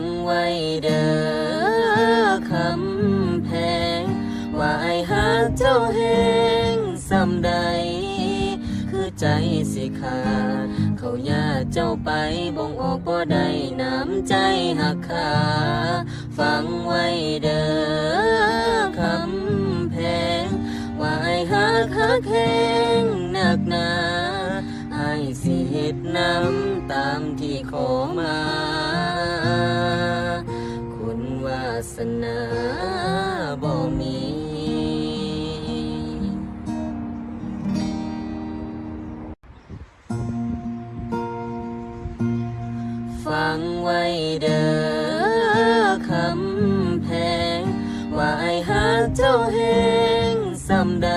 งไว้เด้อคำแพงว่าไอ้หากเจ้าแหงสำใด คือใจสิขาด เขาญาติเจ้าไปบ่งออกบ่ได้น้ำใจหักขาฟังไว้เด้อคำแพงว่าไอ้หักหักแหงหนักหนาไอ้สิเฮ็ดน้ำตามที่ขอมา บ่มีฟังไว้เด้อคำแพง ว่าไอ้หากเจ้าแหงสำใด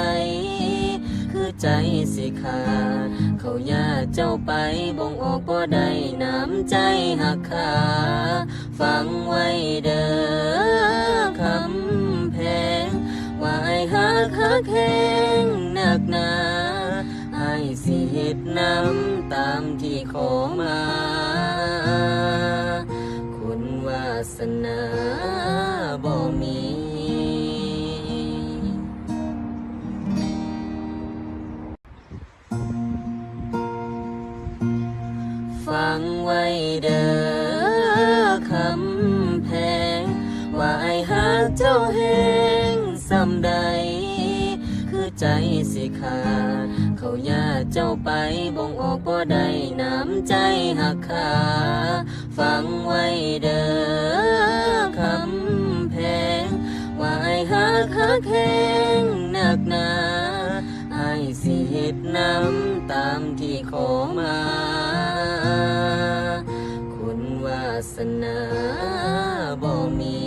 คือใจสิขาด เขาญาเจ้าไปบ่งออกบ่ได้น้ำใจหักขา ฟังไว้เด้อ หักหักแหงหนักหนาไอ้สิเฮ็ดน้ำตามที่ขอมา คุณวาสนาบ่มีฟังไว้เด้อคำแพงว่าไอ้หากเจ้าแหงสำใด ใจสิขาด เขาญาติเจ้าไปบ่งออกบ่ได้น้ำใจหักขาฟังไว้เด้อคำแพงว่าไอ้หักหักแหงหนักหนาไอ้สิเฮ็ดน้ำตามที่ขอมา คุณวาสนาบ่มี